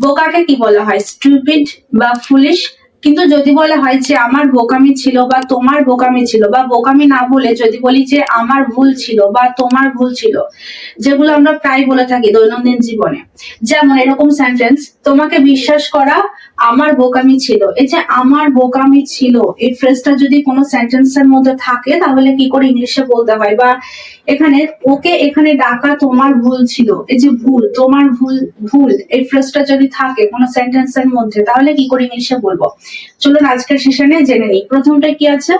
বোকাকে কি বলা হয়? স্টুপিড বা ফুলিশ কিন্তু যদি বলা হয় যে আমার বোকামি ছিল বা তোমার বোকামি ছিল বা বোকামি না বলে যদি বলি যে আমার ভুল ছিল বা তোমার ভুল ছিল, যেগুলো আমরা প্রায় বলে থাকি দৈনন্দিন জীবনে। যেমন এরকম সেন্টেন্স তোমাকে বিশ্বাস করা আমার বোকামি ছিল। এই যে আমার বোকামি ছিল, এই ফ্রেজটা যদি কোনো সেন্টেন্সের মধ্যে থাকে, তাহলে কি করে ইংলিশে বলতে হয়? বা এখানে ওকে এখানে ডাকা তোমার ভুল ছিল। এই যে ভুল, তোমার ভুল ভুল, এই ফ্রেজটা যদি থাকে কোনো সেন্টেন্সের মধ্যে, তাহলে কি করে ইংলিশে বলব? চলুন আজকের সেশনে জেনে নিই। প্রথমটা কি আছে?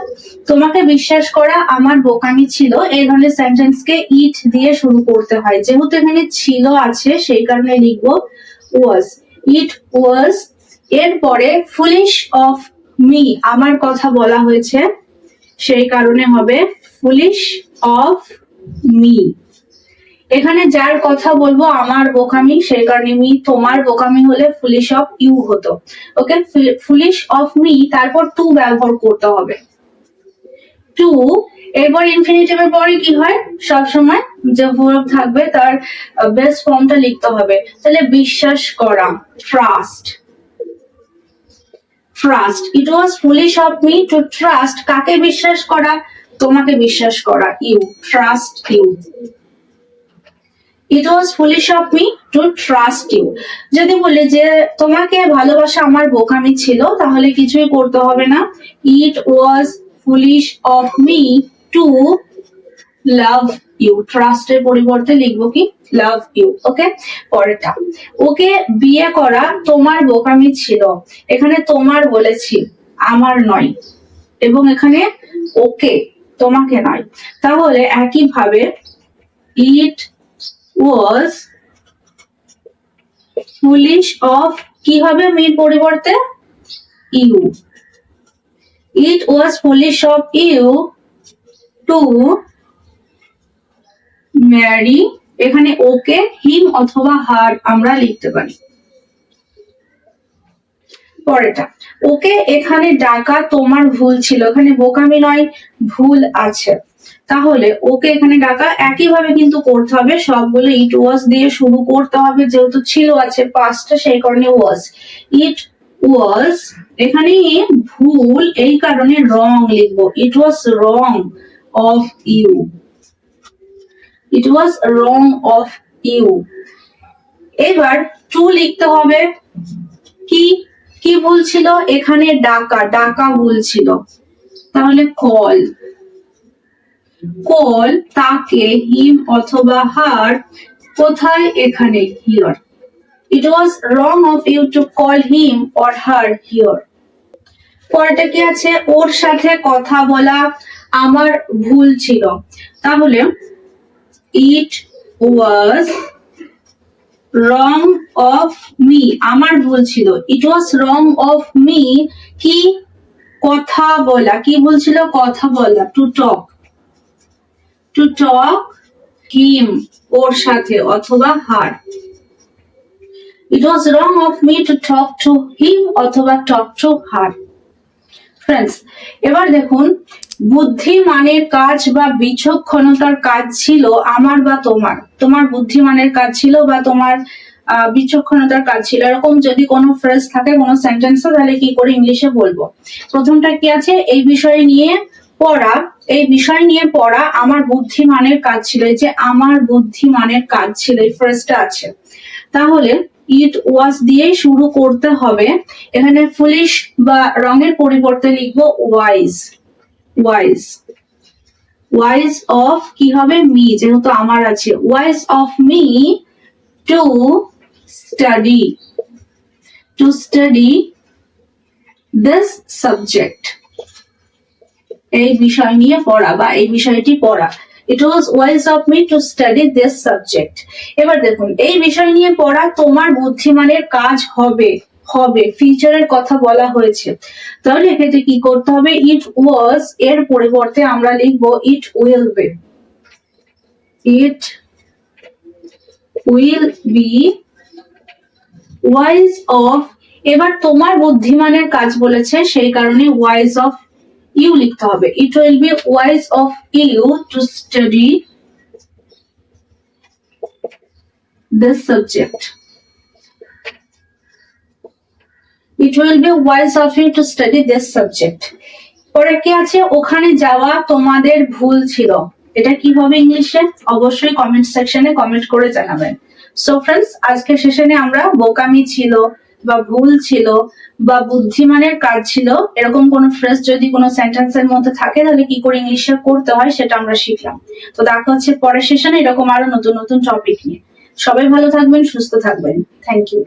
তোমাকে বিশ্বাস করা আমার বোকামি ছিল, এই ধরনের সেন্টেন্সকে ইট দিয়ে শুরু করতে হয়। যেহেতু এখানে ছিল আছে, সেই কারণে লিখব ওয়াজ ইট ওয়াজ এরপরে ফুলিশ অফ মি আমার কথা বলা হয়েছে, সেই কারণে হবে ফুলিশ অফ মি এখানে যার কথা বলব, আমার বোকামি, সেই কারণে মি তোমার বোকামি হলে ফুলিশ অফ ইউ হতো। ওকে ফুলিশ অফ মি তারপর টু ব্যবহার করতে হবে। টু এরপর ইনফিনিটিভের পরে কি হয়? সব সময় যে ভার্ব থাকবে তার বেস্ট ফর্মটা লিখতে হবে। তাহলে বিশ্বাস করা trust trust it was foolish of me to trust কাকে বিশ্বাস করা? তোমাকে বিশ্বাস করা you trust you it was foolish of me to trust you যদি বলি যে তোমাকে ভালোবাসা আমার বোকামি ছিল, তাহলে কিছুই করতে হবে না। It was foolish of me to love you ট্রাস্টের পরিবর্তে লিখব কি? লাভ ইউ ওকে পরেরটা। ওকে বিয়ে করা তোমার বোকামি ছিল। এখানে তোমার বলেছি, আমার নয়। এবং এখানে ওকে, তোমাকে নয়। তাহলে একইভাবে ইট ওয়াজ ফুলিশ অফ কি হবে মির পরিবর্তে? You it was foolish of you to marry এখানে ওকে হিম অথবা হার আমরা লিখতে পারি। পরেরটা, ওকে এখানে ডাকা তোমার ভুল ছিল, এখানে বোকামি নয়, ভুল আছে। তাহলে ওকে এখানে ডাকা, একইভাবে কিন্তু করতে হবে, সবগুলো ইট ওয়াজ দিয়ে শুরু করতে হবে, যেহেতু ছিল আছে পাঁচটা সেই কারণে ওয়াজ ইট ওয়াজ এখানে ভুল, এই কারণে রং লিখব। It was wrong of you it was wrong of you এবার টু লিখতে হবে। কি কি ভুল ছিল? এখানে ডাকা ডাকা ভুল ছিল। তাহলে কল কল তাকে হিম অথবা হার কোথায়? এখানে here it was wrong of you to call him or her here পরেরটা কি আছে? ওর সাথে কথা বলা আমার ভুল ছিল। তাহলে ইট ওয়াজ রং অফ মি আমার ভুল ছিল। ইট ওয়াজ রং অফ মি কি কথা বলা, কি বলছিল কথা বলা টু টক টু টক হিম ওর সাথে, অথবা her it was wrong of me to talk to him অথবা টক টু হার ফ্রেন্ডস এবার দেখুন, বুদ্ধিমানের কাজ বা বিচক্ষণতার কাজ ছিল আমার বা তোমার। তোমার বুদ্ধিমানের কাজ ছিল বা তোমার বিচক্ষণতার কাজ ছিল। এরকম যদি কোনো ফ্রেজ থাকে, কোনো সেন্টেন্সে তাহলে কি করে ইংলিশে বলব? প্রথমটা কি আছে? এই বিষয় নিয়ে পড়া। এই বিষয় নিয়ে পড়া আমার বুদ্ধিমানের কাজ ছিল। এই যে আমার বুদ্ধিমানের কাজ ছিল, এই ফ্রেজটা আছে। তাহলে ইট ওয়াজ দিয়ে শুরু করতে হবে। এখানে ফুলিশ বা রঙের পরিবর্তে লিখব ওয়াইজ ওয়াইজ ওয়াইজ অফ কি হবে? মি যেহেতু আমার আছে। Wise of me to study to study this subject এই বিষয় নিয়ে পড়া বা এই বিষয়টি পড়া। It was wise of me to study this subject এবার দেখুন, এই বিষয় নিয়ে পড়া তোমার বুদ্ধিমানের কাজ হবে হবে ফিউচারের কথা বলা হয়েছে। তাহলে এক্ষেত্রে কি করতে হবে? ইট ওয়াজ এর পরিবর্তে আমরা লিখব it will be it will be wise of এবার তোমার বুদ্ধিমানের কাজ বলেছে, সেই কারণে ওয়াইজ অফ ইউ লিখতে হবে। It will be wise of you to study this subject it will be wise of you to study this subject পরে কি আছে? ওখানে যাওয়া তোমাদের ভুল ছিল। এটা কি হবে ইংলিশে? অবশ্যই কমেন্ট সেকশনে কমেন্ট করে জানাবেন। সো ফ্রেন্ডস আজকের সেশনে আমরা বোকামি ছিল বা ভুল ছিল বা বুদ্ধিমানের কাজ ছিল, এরকম কোনো ফ্রেজ যদি কোনো সেন্টেন্সের মধ্যে থাকে, তাহলে কি করে ইংলিশে করতে হয় সেটা আমরা শিখলাম। তো দেখা হচ্ছে পরের সেশনে এরকম আরও নতুন নতুন টপিক নিয়ে। সবাই ভালো থাকবেন, সুস্থ থাকবেন। Thank you